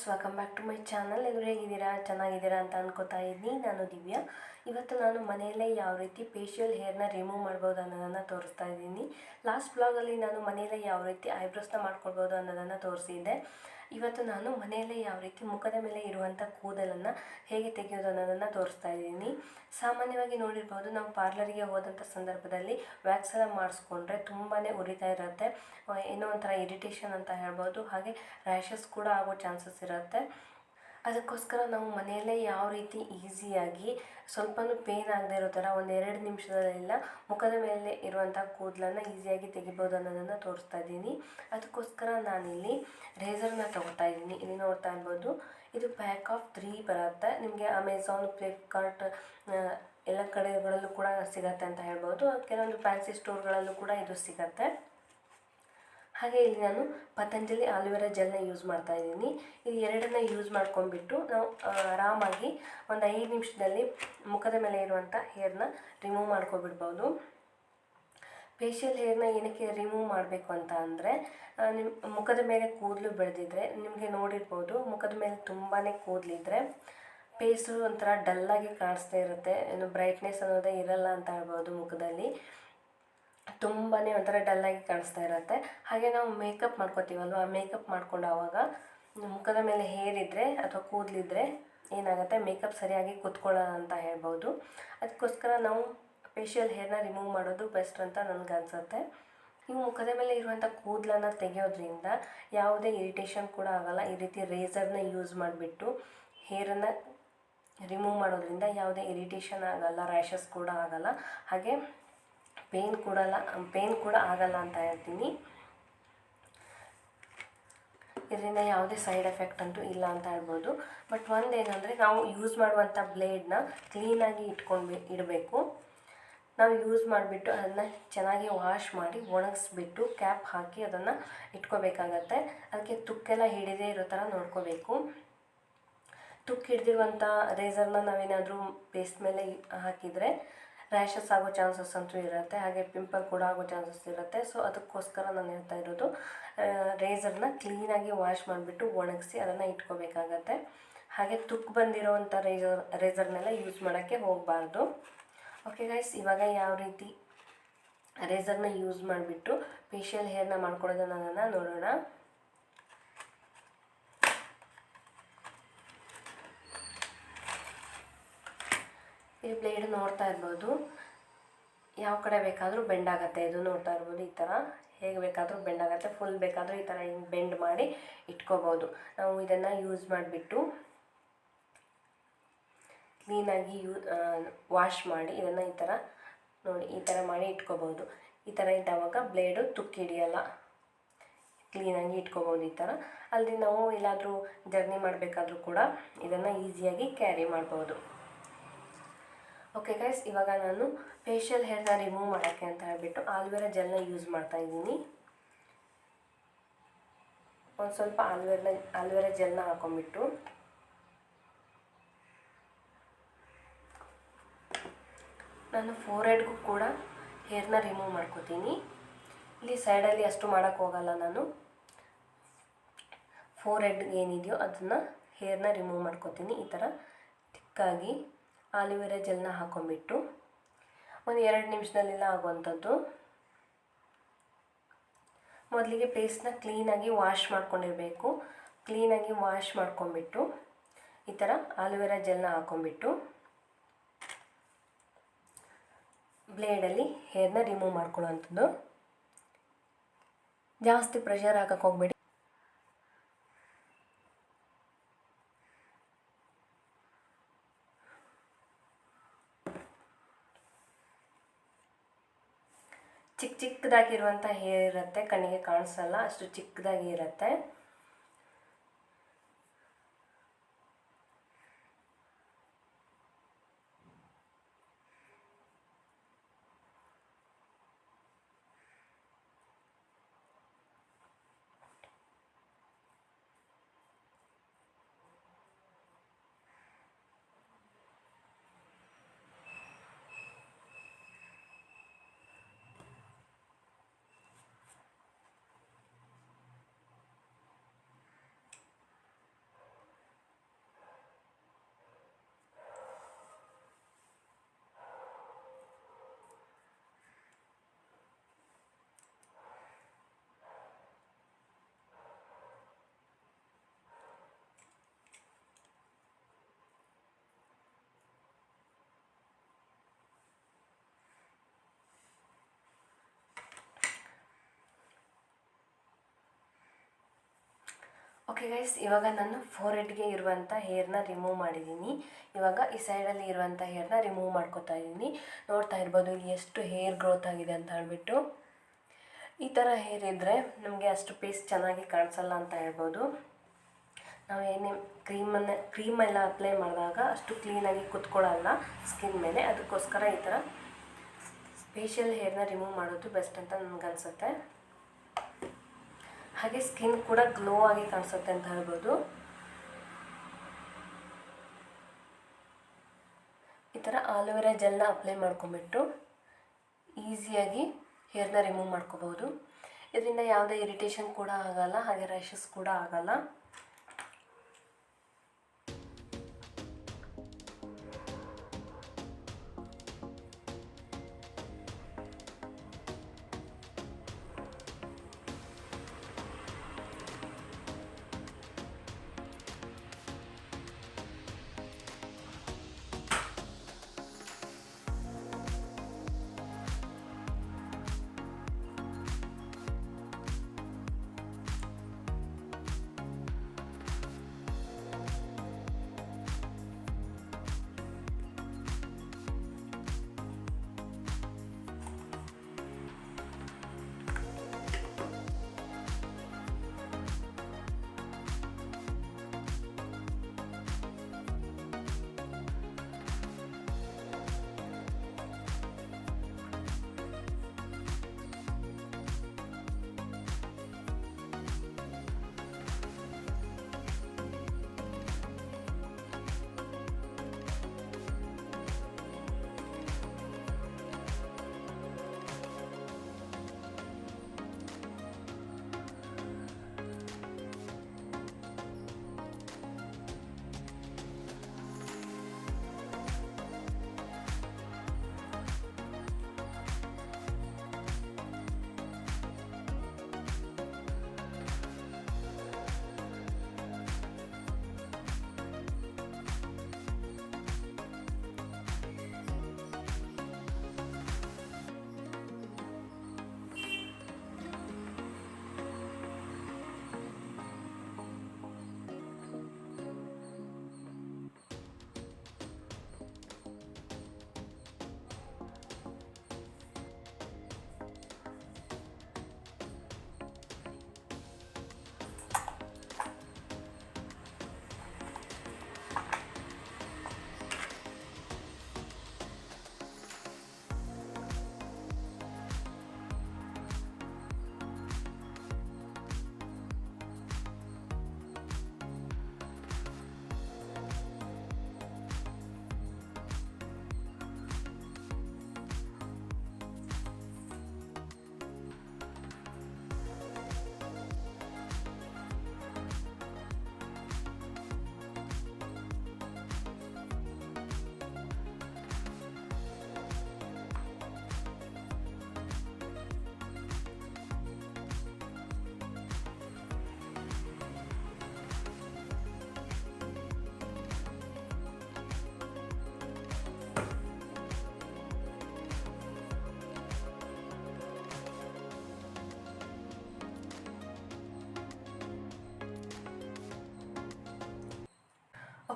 Guys welcome back to my channel ಎಲ್ಲರೂ ಹೇಗಿದ್ದೀರಾ? ಚೆನ್ನಾಗಿದ್ದೀರಾ ಅಂತ ಅನ್ಕೋತಾ ಇದ್ದೀನಿ. ನಾನು ದಿವ್ಯಾ. ಇವತ್ತು ನಾನು ಮನೆಯಲ್ಲೇ ಯಾವ ರೀತಿ ಫೇಶಿಯಲ್ ಹೇರ್ನ ರಿಮೂವ್ ಮಾಡ್ಬೋದು ಅನ್ನೋದನ್ನು ತೋರಿಸ್ತಾ ಇದ್ದೀನಿ. ಲಾಸ್ಟ್ ಬ್ಲಾಗಲ್ಲಿ ನಾನು ಮನೆಯಲ್ಲೇ ಯಾವ ರೀತಿ ಐಬ್ರೋಸ್ನ ಮಾಡ್ಕೊಳ್ಬೋದು ಅನ್ನೋದನ್ನು ತೋರಿಸಿದ್ದೆ. ಇವತ್ತು ನಾನು ಮನೆಯಲ್ಲೇ ಯಾವ ರೀತಿ ಮುಖದ ಮೇಲೆ ಇರುವಂಥ ಕೂದಲನ್ನು ಹೇಗೆ ತೆಗೆಯೋದು ಅನ್ನೋದನ್ನು ತೋರಿಸ್ತಾ ಇದ್ದೀನಿ. ಸಾಮಾನ್ಯವಾಗಿ ನೋಡಿರ್ಬೋದು ನಾವು ಪಾರ್ಲರಿಗೆ ಹೋದಂಥ ಸಂದರ್ಭದಲ್ಲಿ ವ್ಯಾಕ್ಸ್ ಎಲ್ಲ ಮಾಡಿಸ್ಕೊಂಡ್ರೆ ತುಂಬಾ ಉರಿತಾ ಇರುತ್ತೆ. ಏನೋ ಒಂಥರ ಇರಿಟೇಷನ್ ಅಂತ ಹೇಳ್ಬೋದು. ಹಾಗೆ ರ್ಯಾಷಸ್ ಕೂಡ ಆಗೋ ಚಾನ್ಸಸ್ ಇರುತ್ತೆ. ಅದಕ್ಕೋಸ್ಕರ ನಾವು ಮನೆಯಲ್ಲೇ ಯಾವ ರೀತಿ ಈಸಿಯಾಗಿ ಸ್ವಲ್ಪನೂ ಪೇನ್ ಆಗದೆ ಇರೋ ಥರ ಒಂದು ಎರಡು ನಿಮಿಷದಲ್ಲೆಲ್ಲ ಮುಖದ ಮೇಲೆ ಇರುವಂಥ ಕೂದಲನ್ನು ಈಸಿಯಾಗಿ ತೆಗಿಬೋದು ಅನ್ನೋದನ್ನು ತೋರಿಸ್ತಾ ಇದ್ದೀನಿ. ಅದಕ್ಕೋಸ್ಕರ ನಾನಿಲ್ಲಿ ರೇಸರ್ನ ತಗೋತಾ ಇದ್ದೀನಿ. ಇಲ್ಲಿ ನೋಡ್ತಾ ಇರ್ಬೋದು, ಇದು ಪ್ಯಾಕ್ ಆಫ್ ತ್ರೀ ಬರುತ್ತೆ. ನಿಮಗೆ ಅಮೆಝಾನ್ ಫ್ಲಿಪ್ಕಾರ್ಟ್ ಎಲ್ಲ ಕಡೆಗಳಲ್ಲೂ ಕೂಡ ಸಿಗತ್ತೆ ಅಂತ ಹೇಳ್ಬೋದು. ಕೆಲವೊಂದು ಫ್ಯಾನ್ಸಿ ಸ್ಟೋರ್ಗಳಲ್ಲೂ ಕೂಡ ಇದು ಸಿಗತ್ತೆ. ಹಾಗೆ ಇಲ್ಲಿ ನಾನು ಪತಂಜಲಿ ಆಲೋವೆರಾ ಜೆಲ್ನ ಯೂಸ್ ಮಾಡ್ತಾ ಇದ್ದೀನಿ. ಇದು ಎರಡನ್ನ ಯೂಸ್ ಮಾಡ್ಕೊಂಡ್ಬಿಟ್ಟು ನಾವು ಆರಾಮಾಗಿ ಒಂದು ಐದು ನಿಮಿಷದಲ್ಲಿ ಮುಖದ ಮೇಲೆ ಇರುವಂಥ ಹೇರ್ನ ರಿಮೂವ್ ಮಾಡ್ಕೊಬಿಡ್ಬೋದು. ಫೇಶಿಯಲ್ ಹೇರ್ನ ಏನಕ್ಕೆ ರಿಮೂವ್ ಮಾಡಬೇಕು ಅಂತ ಅಂದರೆ ನಿಮ್ಮ ಮುಖದ ಮೇಲೆ ಕೂದಲು ಬೆಳೆದಿದ್ರೆ ನಿಮಗೆ ನೋಡಿರ್ಬೋದು ಮುಖದ ಮೇಲೆ ತುಂಬಾ ಕೂದಲಿದ್ರೆ ಫೇಸು ಒಂಥರ ಡಲ್ಲಾಗಿ ಕಾಣಿಸ್ತಾ ಇರುತ್ತೆ. ಏನು ಬ್ರೈಟ್ನೆಸ್ ಅನ್ನೋದೇ ಇರಲ್ಲ ಅಂತ ಹೇಳ್ಬೋದು ಮುಖದಲ್ಲಿ. ತುಂಬಾ ಒಂಥರ ಡಲ್ಲಾಗಿ ಕಾಣಿಸ್ತಾ ಇರುತ್ತೆ. ಹಾಗೆ ನಾವು ಮೇಕಪ್ ಮಾಡ್ಕೋತೀವಲ್ವ ಆ ಮೇಕಪ್ ಮಾಡ್ಕೊಂಡು ಆವಾಗ ಮುಖದ ಮೇಲೆ ಹೇರ್ ಇದ್ದರೆ ಅಥವಾ ಕೂದಲಿದ್ರೆ ಏನಾಗುತ್ತೆ? ಮೇಕಪ್ ಸರಿಯಾಗಿ ಕೂತ್ಕೊಳ್ಳೋಲ್ಲ ಅಂತ ಹೇಳ್ಬೋದು. ಅದಕ್ಕೋಸ್ಕರ ನಾವು ಫೇಶಿಯಲ್ ಹೇರ್ನ ರಿಮೂವ್ ಮಾಡೋದು ಬೆಸ್ಟ್ ಅಂತ ನನಗೆ ಅನಿಸುತ್ತೆ. ನೀವು ಮುಖದ ಮೇಲೆ ಇರುವಂಥ ಕೂದಲನ್ನು ತೆಗೆಯೋದ್ರಿಂದ ಯಾವುದೇ ಇರಿಟೇಷನ್ ಕೂಡ ಆಗಲ್ಲ. ಈ ರೀತಿ ರೇಸರ್ನ ಯೂಸ್ ಮಾಡಿಬಿಟ್ಟು ಹೇರನ್ನು ರಿಮೂವ್ ಮಾಡೋದ್ರಿಂದ ಯಾವುದೇ ಇರಿಟೇಷನ್ ಆಗಲ್ಲ ರ್ಯಾಷಸ್ ಕೂಡ ಆಗಲ್ಲ. ಹಾಗೆ ಪೇನ್ ಕೊಡಲ್ಲ, ಪೇನ್ ಕೂಡ ಆಗಲ್ಲ ಅಂತ ಹೇಳ್ತೀನಿ. ಇದರಿಂದ ಯಾವುದೇ ಸೈಡ್ ಎಫೆಕ್ಟ್ ಅಂತೂ ಇಲ್ಲ ಅಂತ ಹೇಳ್ಬೋದು. ಬಟ್ ಒಂದೇನೆಂದರೆ ನಾವು ಯೂಸ್ ಮಾಡುವಂಥ ಬ್ಲೇಡ್ನ ಕ್ಲೀನಾಗಿ ಇಟ್ಕೊಂಡು ಇಡಬೇಕು. ನಾವು ಯೂಸ್ ಮಾಡಿಬಿಟ್ಟು ಅದನ್ನು ಚೆನ್ನಾಗಿ ವಾಶ್ ಮಾಡಿ ಒಣಗಿಸ್ಬಿಟ್ಟು ಕ್ಯಾಪ್ ಹಾಕಿ ಅದನ್ನು ಇಟ್ಕೋಬೇಕಾಗತ್ತೆ. ಅದಕ್ಕೆ ತುಕ್ಕೆಲ್ಲ ಹಿಡಿದೇ ಇರೋ ಥರ ನೋಡ್ಕೋಬೇಕು. ತುಕ್ಕು ಹಿಡ್ದಿರುವಂಥ ರೇಸರ್ನ ನಾವೇನಾದರೂ ಪೇಸ್ಟ್ ಮೇಲೆ ಹಾಕಿದರೆ ರ್ಯಾಷಸ್ ಆಗೋ ಚಾನ್ಸಸ್ ಅಂತೂ ಇರುತ್ತೆ, ಹಾಗೆ ಪಿಂಪಲ್ ಕೂಡ ಆಗೋ ಚಾನ್ಸಸ್ ಇರುತ್ತೆ. ಸೊ ಅದಕ್ಕೋಸ್ಕರ ನಾನು ಹೇಳ್ತಾ ಇರೋದು ರೇಸರ್ನ ಕ್ಲೀನಾಗಿ ವಾಶ್ ಮಾಡಿಬಿಟ್ಟು ಒಣಗಿಸಿ ಅದನ್ನು ಇಟ್ಕೋಬೇಕಾಗತ್ತೆ. ಹಾಗೆ ತುಕ್ ಬಂದಿರೋವಂಥ ರೇಸರ್ ರೇಸರ್ನೆಲ್ಲ ಯೂಸ್ ಮಾಡೋಕ್ಕೆ ಹೋಗಬಾರ್ದು. ಓಕೆ ಗೈಸ್ ಇವಾಗ ಯಾವ ರೀತಿ ರೇಸರ್ನ ಯೂಸ್ ಮಾಡಿಬಿಟ್ಟು ಫೇಶಿಯಲ್ ಹೇರ್ನ ಮಾಡ್ಕೊಳ್ಳೋದನ್ನ ನೋಡೋಣ ಈ ಬ್ಲೇಡ್ ನೋಡ್ತಾ ಇರ್ಬೋದು. ಯಾವ ಕಡೆ ಬೇಕಾದರೂ ಬೆಂಡ್ ಆಗುತ್ತೆ, ಇದು ನೋಡ್ತಾ ಇರ್ಬೋದು, ಈ ಥರ ಹೇಗೆ ಬೇಕಾದರೂ ಬೆಂಡ್ ಆಗುತ್ತೆ ಫುಲ್ ಬೇಕಾದರೂ ಈ ಥರ ಹಿಂಗೆ ಬೆಂಡ್ ಮಾಡಿ ಇಟ್ಕೋಬೋದು. ನಾವು ಇದನ್ನು ಯೂಸ್ ಮಾಡಿಬಿಟ್ಟು ಕ್ಲೀನಾಗಿ ಯೂ ವಾಶ್ ಮಾಡಿ ಇದನ್ನು ಈ ಥರ ನೋಡಿ, ಈ ಥರ ಮಾಡಿ ಇಟ್ಕೋಬೋದು. ಈ ಥರ ಇದ್ದಾವಾಗ ಬ್ಲೇಡು ತುಕ್ಕಿ ಹಿಡಿಯಲ್ಲ. ಕ್ಲೀನಾಗಿ ಇಟ್ಕೋಬೋದು ಈ ಥರ ಅಲ್ಲಿ ನಾವು ಎಲ್ಲಾದರೂ ಜರ್ನಿ ಮಾಡಬೇಕಾದ್ರೂ ಕೂಡ ಇದನ್ನು ಈಸಿಯಾಗಿ ಕ್ಯಾರಿ ಮಾಡ್ಬೋದು. ಓಕೆ ಗೈಸ್ ಇವಾಗ ನಾನು ಫೇಶಿಯಲ್ ಹೇರ್ನ ರಿಮೂವ್ ಮಾಡೋಕ್ಕೆ ಅಂತ ಹೇಳ್ಬಿಟ್ಟು ಆಲ್ವೆರಾ ಜೆಲ್ನ ಯೂಸ್ ಮಾಡ್ತಾ ಇದ್ದೀನಿ. ಒಂದು ಸ್ವಲ್ಪ ಆಲ್ವೆರ್ನ ಆಲ್ವೆರಾ ಜೆಲ್ನ ಹಾಕೊಂಡ್ಬಿಟ್ಟು. ನಾನು ಫೋರ್ ಹೆಡ್ಗೂ ಕೂಡ ಹೇರ್ನ ರಿಮೂವ್ ಮಾಡ್ಕೋತೀನಿ. ಇಲ್ಲಿ ಸೈಡಲ್ಲಿ ಅಷ್ಟು ಮಾಡೋಕ್ಕೆ ಹೋಗಲ್ಲ ನಾನು. ಫೋರ್ ಹೆಡ್ ಏನಿದೆಯೋ ಅದನ್ನು ಹೇರ್ನ ರಿಮೂವ್ ಮಾಡ್ಕೋತೀನಿ. ಈ ಥರ ತಿಕ್ಕಾಗಿ ಆಲಿವೆರಾ ಜೆಲ್ನ ಹಾಕೊಂಡ್ಬಿಟ್ಟು ಒಂದು ಎರಡು ನಿಮಿಷದಲ್ಲೆಲ್ಲ ಆಗುವಂಥದ್ದು. ಮೊದಲಿಗೆ ಪೇಸ್ಟ್ನ ಕ್ಲೀನಾಗಿ ವಾಶ್ ಮಾಡ್ಕೊಂಡಿರಬೇಕು. ಕ್ಲೀನಾಗಿ ವಾಶ್ ಮಾಡ್ಕೊಂಡ್ಬಿಟ್ಟು ಈ ಥರ ಆಲೋವೆರಾ ಜೆಲ್ನ ಹಾಕೊಂಡ್ಬಿಟ್ಟು ಬ್ಲೇಡಲ್ಲಿ ಹೇರ್ನ ರಿಮೂವ್ ಮಾಡ್ಕೊಳ್ಳೋವಂಥದ್ದು. ಜಾಸ್ತಿ ಪ್ರೆಷರ್ ಹಾಕಕ್ಕೆ ಹೋಗ್ಬೇಡಿ. ಚಿಕ್ಕ ಚಿಕ್ಕದಾಗಿರುವಂಥ ಹೇರ್ ಇರುತ್ತೆ ಕಣ್ಣಿಗೆ ಕಾಣಿಸಲ್ಲ ಅಷ್ಟು ಚಿಕ್ಕದಾಗಿ ಇರುತ್ತೆ ಓಕೆ ಗೈಸ್ ಇವಾಗ ನಾನು ಫೋರ್ ಹೆಡ್ಗೆ ಇರುವಂಥ ಹೇರ್ನ ರಿಮೂವ್ ಮಾಡಿದ್ದೀನಿ ಇವಾಗ ಈ ಸೈಡಲ್ಲಿ ಇರುವಂಥ ಹೇರ್ನ ರಿಮೂವ್ ಮಾಡ್ಕೋತಾ ಇದ್ದೀನಿ ನೋಡ್ತಾ ಇರ್ಬೋದು ಎಷ್ಟು ಹೇರ್ ಗ್ರೋತ್ ಆಗಿದೆ ಅಂತ ಹೇಳ್ಬಿಟ್ಟು. ಈ ಥರ ಹೇರ್ ಇದ್ದರೆ ನಮಗೆ ಅಷ್ಟು ಪೇಸ್ ಚೆನ್ನಾಗಿ ಕಾಣಿಸಲ್ಲ ಅಂತ ಹೇಳ್ಬೋದು. ನಾವು ಏನೇ ಕ್ರೀಮನ್ನು ಕ್ರೀಮೆಲ್ಲ ಅಪ್ಲೈ ಮಾಡಿದಾಗ ಅಷ್ಟು ಕ್ಲೀನಾಗಿ ಕುತ್ಕೊಳ್ಳಲ್ಲ ಸ್ಕಿನ್ ಮೇಲೆ. ಅದಕ್ಕೋಸ್ಕರ ಈ ಥರ ಫೇಶಿಯಲ್ ಹೇರ್ನ ರಿಮೂವ್ ಮಾಡೋದು ಬೆಸ್ಟ್ ಅಂತ ನನಗನ್ಸುತ್ತೆ. ಹಾಗೆ ಸ್ಕಿನ್ ಕೂಡ ಗ್ಲೋ ಆಗಿ ಕಾಣಿಸುತ್ತೆ ಅಂತ ಹೇಳ್ಬೋದು. ಈ ಥರ ಆಲೋವೆರಾ ಜೆಲ್ನ ಅಪ್ಲೈ ಮಾಡ್ಕೊಂಬಿಟ್ಟು ಈಸಿಯಾಗಿ ಹೇರ್ನ ರಿಮೂವ್ ಮಾಡ್ಕೋಬೋದು. ಇದರಿಂದ ಯಾವುದೇ ಇರಿಟೇಷನ್ ಕೂಡ ಆಗಲ್ಲ, ಹಾಗೆ ರ್ಯಾಷಸ್ ಕೂಡ ಆಗಲ್ಲ.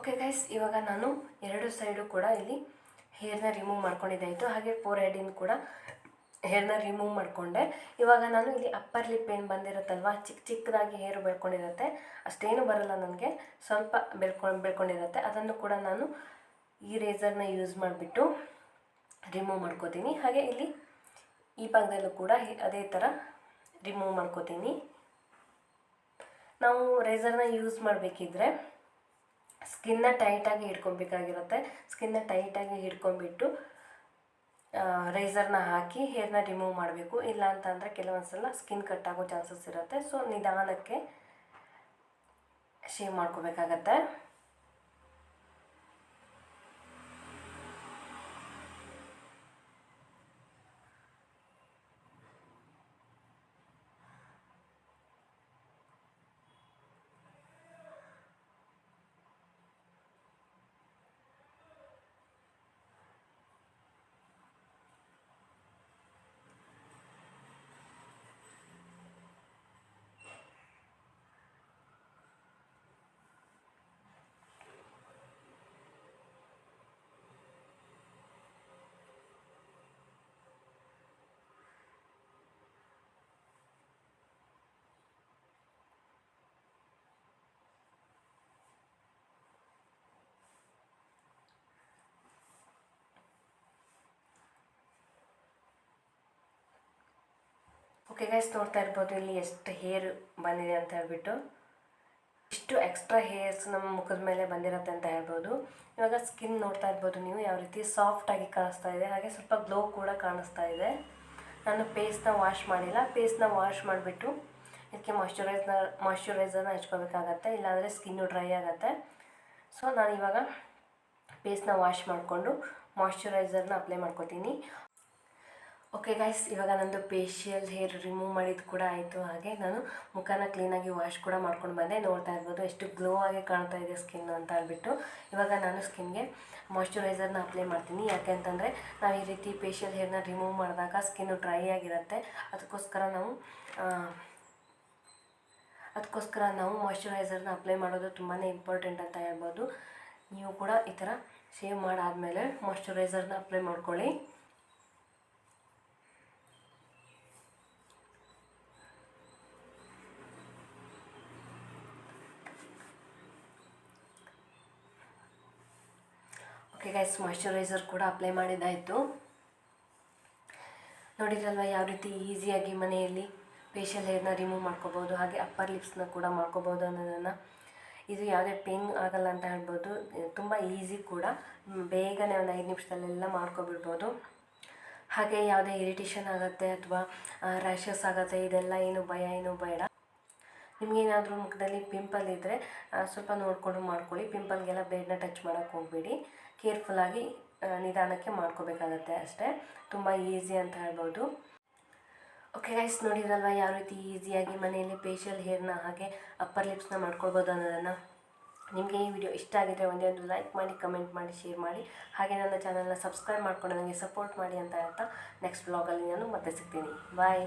ಓಕೆ ಗೈಸ್ ಇವಾಗ ನಾನು ಎರಡು ಸೈಡು ಕೂಡ ಇಲ್ಲಿ ಹೇರ್ನ ರಿಮೂವ್ ಮಾಡ್ಕೊಂಡಿದ್ದಾಯಿತು ಹಾಗೆ ಫೋರ್ ಹೆಡಿಂದ ಕೂಡ ಹೇರ್ನ ರಿಮೂವ್ ಮಾಡಿಕೊಂಡೆ. ಇವಾಗ ನಾನು ಇಲ್ಲಿ ಅಪ್ಪರ್ ಲಿಪ್ ಏನು ಬಂದಿರುತ್ತಲ್ವ ಚಿಕ್ಕ ಚಿಕ್ಕದಾಗಿ ಹೇರು ಬೆಳ್ಕೊಂಡಿರುತ್ತೆ. ಅಷ್ಟೇನು ಬರಲ್ಲ ನನಗೆ, ಸ್ವಲ್ಪ ಬೆಳ್ಕೊಂಡು ಬೆಳ್ಕೊಂಡಿರುತ್ತೆ. ಅದನ್ನು ಕೂಡ ನಾನು ಈ ರೇಸರ್ನ ಯೂಸ್ ಮಾಡಿಬಿಟ್ಟು ರಿಮೂವ್ ಮಾಡ್ಕೋತೀನಿ. ಹಾಗೆ ಇಲ್ಲಿ ಈ ಭಾಗದಲ್ಲೂ ಕೂಡ ಅದೇ ಥರ ರಿಮೂವ್ ಮಾಡ್ಕೋತೀನಿ. ನಾವು ರೇಸರ್ನ ಯೂಸ್ ಮಾಡಬೇಕಿದ್ರೆ ಸ್ಕಿನ್ನ ಟೈಟಾಗಿ ಹಿಡ್ಕೊಬೇಕಾಗಿರುತ್ತೆ. ಸ್ಕಿನ್ನ ಟೈಟಾಗಿ ಹಿಡ್ಕೊಂಡ್ಬಿಟ್ಟು ರೈಸರ್ನ ಹಾಕಿ ಹೇರ್ನ ರಿಮೂವ್ ಮಾಡಬೇಕು. ಇಲ್ಲ ಅಂತಂದರೆ ಕೆಲವೊಂದು ಸಲ ಸ್ಕಿನ್ ಕಟ್ ಆಗೋ ಚಾನ್ಸಸ್ ಇರುತ್ತೆ. ಸೊ ನಿಧಾನಕ್ಕೆ ಶೇವ್ ಮಾಡ್ಕೋಬೇಕಾಗತ್ತೆ. ಓಕೆ ಗೈಸ್ ನೋಡ್ತಾ ಇರ್ಬೋದು, ಇಲ್ಲಿ ಎಷ್ಟು ಹೇರ್ ಬಂದಿದೆ ಅಂತ ಹೇಳ್ಬಿಟ್ಟು. ಇಷ್ಟು ಎಕ್ಸ್ಟ್ರಾ ಹೇರ್ಸ್ ನಮ್ಮ ಮುಖದ ಮೇಲೆ ಬಂದಿರುತ್ತೆ ಅಂತ ಹೇಳ್ಬೋದು. ಇವಾಗ ಸ್ಕಿನ್ ನೋಡ್ತಾ ಇರ್ಬೋದು ನೀವು, ಯಾವ ರೀತಿ ಸಾಫ್ಟಾಗಿ ಕಾಣಿಸ್ತಾ ಇದೆ. ಹಾಗೆ ಸ್ವಲ್ಪ ಗ್ಲೋ ಕೂಡ ಕಾಣಿಸ್ತಾ ಇದೆ. ನಾನು ಪೇಸ್ನ ವಾಶ್ ಮಾಡಿಲ್ಲ. ಪೇಸ್ಟ್ನ ವಾಶ್ ಮಾಡಿಬಿಟ್ಟು ಇದಕ್ಕೆ ಮಾಯ್ಶ್ಚರೈಸ್ನ ಮಾಯ್ಶ್ಚರೈಸರ್ನ ಹಚ್ಕೋಬೇಕಾಗತ್ತೆ. ಇಲ್ಲಾಂದರೆ ಸ್ಕಿನ್ನು ಡ್ರೈ ಆಗುತ್ತೆ. ಸೊ ನಾನು ಇವಾಗ ಪೇಸ್ನ ವಾಶ್ ಮಾಡಿಕೊಂಡು ಮಾಯ್ಶ್ಚರೈಸರ್ನ ಅಪ್ಲೈ ಮಾಡ್ಕೋತೀನಿ. ಓಕೆ ಗೈಸ್ ಇವಾಗ ನಂದು ಫೇಶಿಯಲ್ ಹೇರ್ ರಿಮೂವ್ ಮಾಡಿದ್ದು ಕೂಡ ಆಯಿತು. ಹಾಗೆ ನಾನು ಮುಖನ ಕ್ಲೀನಾಗಿ ವಾಶ್ ಕೂಡ ಮಾಡ್ಕೊಂಡು ಬಂದೆ. ನೋಡ್ತಾ ಇರ್ಬೋದು, ಎಷ್ಟು ಗ್ಲೋ ಆಗಿ ಕಾಣ್ತಾ ಇದೆ ಸ್ಕಿನ್ ಅಂತ ಹೇಳ್ಬಿಟ್ಟು. ಇವಾಗ ನಾನು ಸ್ಕಿನ್ಗೆ ಮಾಯ್ಶ್ಚರೈಸರ್ನ ಅಪ್ಲೈ ಮಾಡ್ತೀನಿ. ಯಾಕೆ ಅಂತಂದರೆ, ನಾವು ಈ ರೀತಿ ಫೇಶಿಯಲ್ ಹೇರ್ನ ರಿಮೂವ್ ಮಾಡಿದಾಗ ಸ್ಕಿನ್ನು ಡ್ರೈ ಆಗಿರುತ್ತೆ. ಅದಕ್ಕೋಸ್ಕರ ನಾವು ಅದಕ್ಕೋಸ್ಕರ ನಾವು ಮಾಯ್ಶ್ಚರೈಸರ್ನ ಅಪ್ಲೈ ಮಾಡೋದು ತುಂಬಾ ಇಂಪಾರ್ಟೆಂಟ್ ಅಂತ ಹೇಳ್ಬೋದು. ನೀವು ಕೂಡ ಈ ಥರ ಶೇವ್ ಮಾಡಾದಮೇಲೆ ಮಾಯ್ಶ್ಚರೈಸರ್ನ ಅಪ್ಲೈ ಮಾಡ್ಕೊಳ್ಳಿ. ಮಾಯ್ಶ್ಚರೈಸರ್ ಕೂಡ ಅಪ್ಲೈ ಮಾಡಿದ್ದಾಯಿತು. ನೋಡಿದ್ರಲ್ವ ಯಾವ ರೀತಿ ಈಸಿಯಾಗಿ ಮನೆಯಲ್ಲಿ ಫೇಶಿಯಲ್ ಹೇರ್ನ ರಿಮೂವ್ ಮಾಡ್ಕೋಬೋದು, ಹಾಗೆ ಅಪ್ಪರ್ ಲಿಪ್ಸ್ನ ಕೂಡ ಮಾಡ್ಕೋಬೋದು ಅನ್ನೋದನ್ನು. ಇದು ಯಾವುದೇ ಪೇನ್ ಆಗಲ್ಲ ಅಂತ ಹೇಳ್ಬೋದು. ತುಂಬ ಈಸಿ ಕೂಡ. ಬೇಗನೆ ಒಂದು ಐದು ನಿಮಿಷದಲ್ಲೆಲ್ಲ ಮಾಡ್ಕೊಬಿಡ್ಬೋದು. ಹಾಗೆ ಯಾವುದೇ ಇರಿಟೇಷನ್ ಆಗುತ್ತೆ ಅಥವಾ ರ್ಯಾಷಸ್ ಆಗುತ್ತೆ, ಇದೆಲ್ಲ ಏನು ಭಯ, ಏನು ಬೇಡ. ನಿಮಗೇನಾದರೂ ಮುಖದಲ್ಲಿ ಪಿಂಪಲ್ ಇದ್ದರೆ ಸ್ವಲ್ಪ ನೋಡಿಕೊಂಡು ಮಾಡ್ಕೊಳ್ಳಿ. ಪಿಂಪಲ್ಗೆಲ್ಲ ಬೇಡನ್ನ ಟಚ್ ಮಾಡೋಕ್ಕೆ ಹೋಗಬೇಡಿ. ಕೇರ್ಫುಲ್ಲಾಗಿ ನಿಧಾನಕ್ಕೆ ಮಾಡ್ಕೋಬೇಕಾಗತ್ತೆ ಅಷ್ಟೇ. ತುಂಬ ಈಸಿ ಅಂತ ಹೇಳ್ಬೋದು. ಓಕೆ ಗೈಸ್ ನೋಡಿದ್ರಲ್ವ? ಯಾವ ರೀತಿ ಈಸಿಯಾಗಿ ಮನೆಯಲ್ಲಿ ಫೇಶಿಯಲ್ ಹೇರ್ನ ಹಾಗೆ ಅಪ್ಪರ್ ಲಿಪ್ಸ್ನ ಮಾಡ್ಕೊಳ್ಬೋದು ಅನ್ನೋದನ್ನು? ನಿಮಗೆ ಈ ವಿಡಿಯೋ ಇಷ್ಟ ಆಗಿದ್ರೆ ಒಂದೇ ಒಂದು ಲೈಕ್ ಮಾಡಿ ಕಮೆಂಟ್ ಮಾಡಿ ಶೇರ್ ಮಾಡಿ. ಹಾಗೆ ನನ್ನ ಚಾನಲ್ನ ಸಬ್ಸ್ಕ್ರೈಬ್ ಮಾಡ್ಕೊಂಡು ನನಗೆ ಸಪೋರ್ಟ್ ಮಾಡಿ ಅಂತ ಹೇಳ್ತಾ ನೆಕ್ಸ್ಟ್ ಬ್ಲಾಗಲ್ಲಿ ನಾನು ಮತ್ತೆ ಸಿಗ್ತೀನಿ. ಬಾಯ್